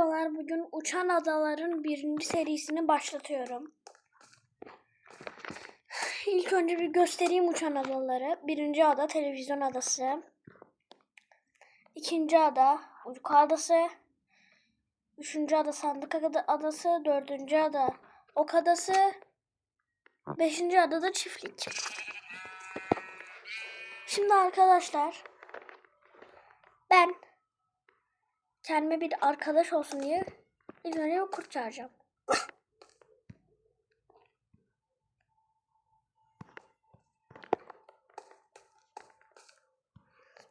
Merhabalar, bugün Uçan Adaların birinci serisini başlatıyorum. İlk önce bir göstereyim Uçan Adaları. Birinci ada televizyon adası. İkinci ada uyku adası. Üçüncü ada sandık ada- adası. Dördüncü ada ok adası. Beşinci ada da çiftlik. Şimdi arkadaşlar ben kendime bir arkadaş olsun diye ilk önce kurt çağıracağım.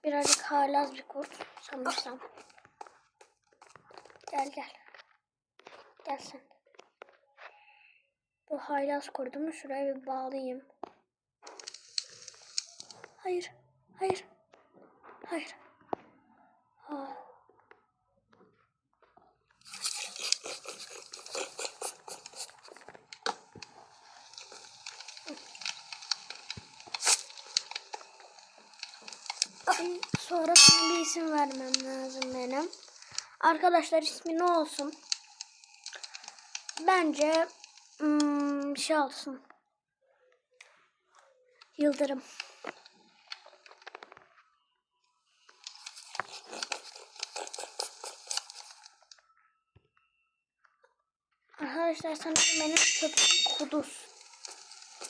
Birazcık haylaz bir kurt sanırsam. Gel gel. Gel sen. Bu haylaz kurdumu şuraya bir bağlayayım. Hayır. Hayır. Hayır. Ay, Sonra sana bir isim vermem lazım benim. Arkadaşlar ismi ne olsun? Bence hmm, şey olsun. Yıldırım. Arkadaşlar sanırım benim köpeğim Kuduz.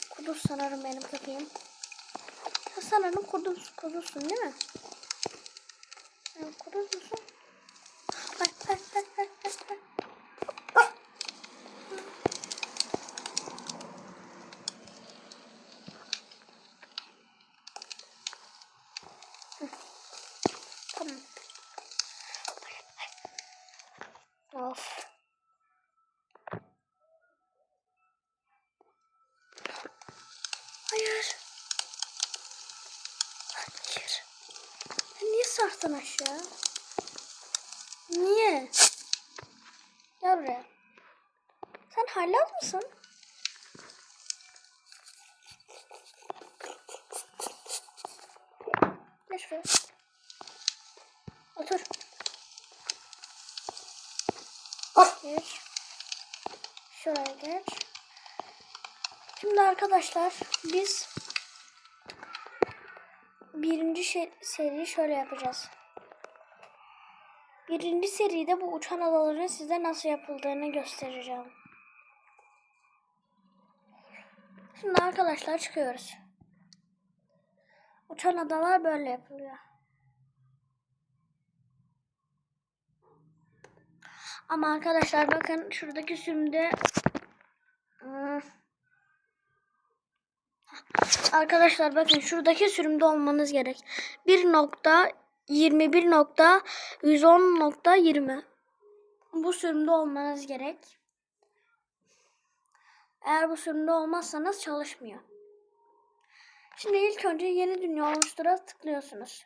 Kuduz sanırım benim köpeğim. Ha, sanırım Kuduz. Kuduzsun değil mi? Evet, Kuduz musun? Ay, ay, ay, ay, ay, ay. Hı. Tamam. Of. Hayır. Hayır. Sarktın aşağı? Niye? Gel buraya. Sen haylaz mısın? Gel şuraya. Otur. Geç. Şuraya geç. Şimdi arkadaşlar biz birinci şey, seriyi şöyle yapacağız. Birinci seride bu uçan adaların size nasıl yapıldığını göstereceğim. Şimdi arkadaşlar çıkıyoruz. Uçan adalar böyle yapılıyor. Ama arkadaşlar bakın şuradaki sürümde Hmm. Arkadaşlar bakın şuradaki sürümde olmanız gerek. 1.21.110.20 Bu sürümde olmanız gerek. Eğer bu sürümde olmazsanız çalışmıyor. Şimdi ilk önce yeni dünya oluştura tıklıyorsunuz.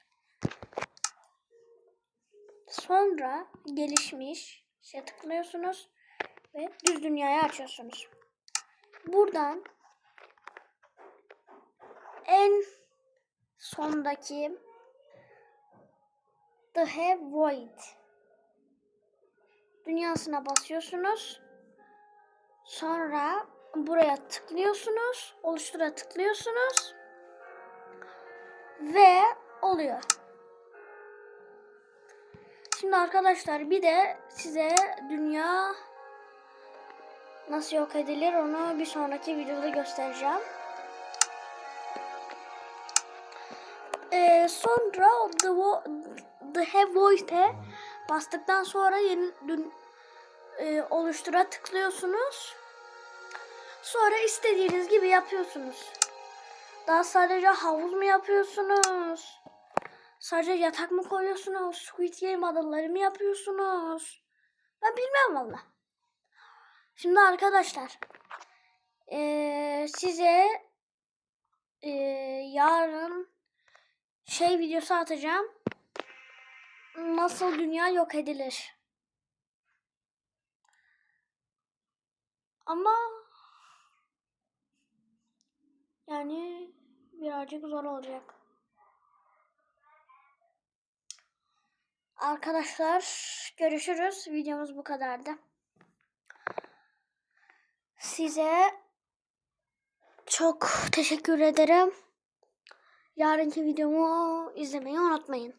Sonra gelişmiş şey tıklıyorsunuz ve düz dünyayı açıyorsunuz. Buradan en sondaki The Have Void dünyasına basıyorsunuz. Sonra buraya tıklıyorsunuz. Oluştura tıklıyorsunuz. Ve oluyor. Şimdi arkadaşlar bir de size dünya nasıl yok edilir onu bir sonraki videoda göstereceğim. Ee, sonra The, Vo- The Have Void'e bastıktan sonra yeni dün, e, oluştura tıklıyorsunuz. Sonra istediğiniz gibi yapıyorsunuz. Daha sadece havuz mu yapıyorsunuz? Sadece yatak mı koyuyorsunuz? Squid Game adaları mı yapıyorsunuz? Ben bilmem valla. Şimdi arkadaşlar eee, size eee, yarın şey videosu atacağım. Nasıl dünya yok edilir? Ama yani birazcık zor olacak. Arkadaşlar görüşürüz. Videomuz bu kadardı. Size çok teşekkür ederim. Yarınki videomu izlemeyi unutmayın.